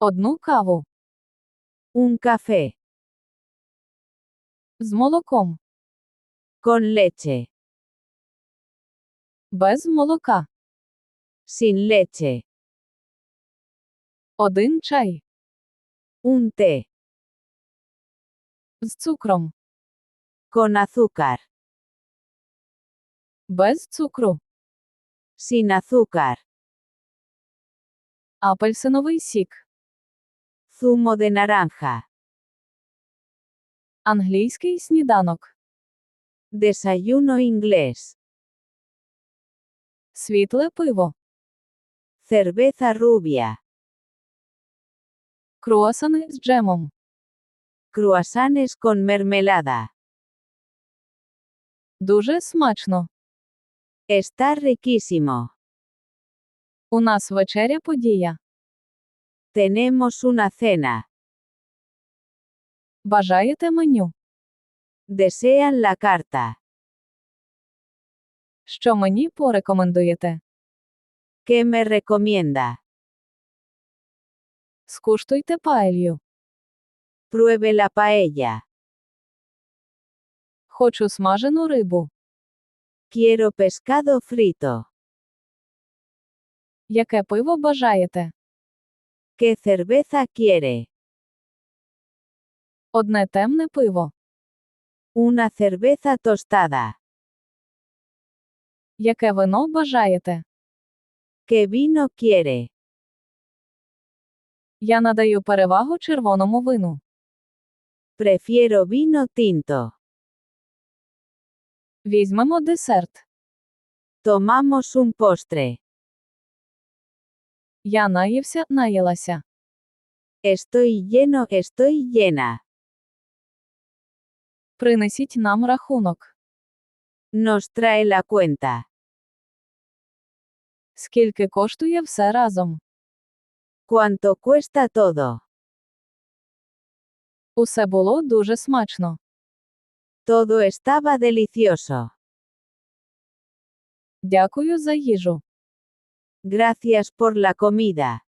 Одну каву. Un café. З молоком. Con leche. Без молока. Sin leche. Один чай. Un té. З цукром. Con azúcar. Без цукру. Sin azúcar. Апельсиновий сік. Zumo de naranja. Англійський сніданок. Desayuno inglés. Світле пиво. Cerveza rubia. Круасани з джемом. Cruasanes con mermelada. Дуже смачно. Está riquísimo. У нас вечеря подія. Tenemos una cena. Бажаєте меню? Desean la carta. Що мені порекомендуєте? ¿Qué me recomienda? Скуштуйте паелью. Pruebe la paella. Хочу смажену рибу. Quiero pescado frito. Яке пиво бажаєте? ¿Qué cerveza quiere? Одне темне пиво. Una cerveza tostada. Яке вино бажаєте? ¿Qué vino quiere? Я надаю перевагу червоному вину. Prefiero vino tinto. Візьмемо десерт. Tomamos un postre. Я наївся, наїлася. Estoy lleno, estoy llena. Принесіть нам рахунок. Nos trae la cuenta. Скільки коштує все разом? ¿Cuánto cuesta todo? Усе було дуже смачно. Todo estaba delicioso. Дякую за їжу. Gracias por la comida.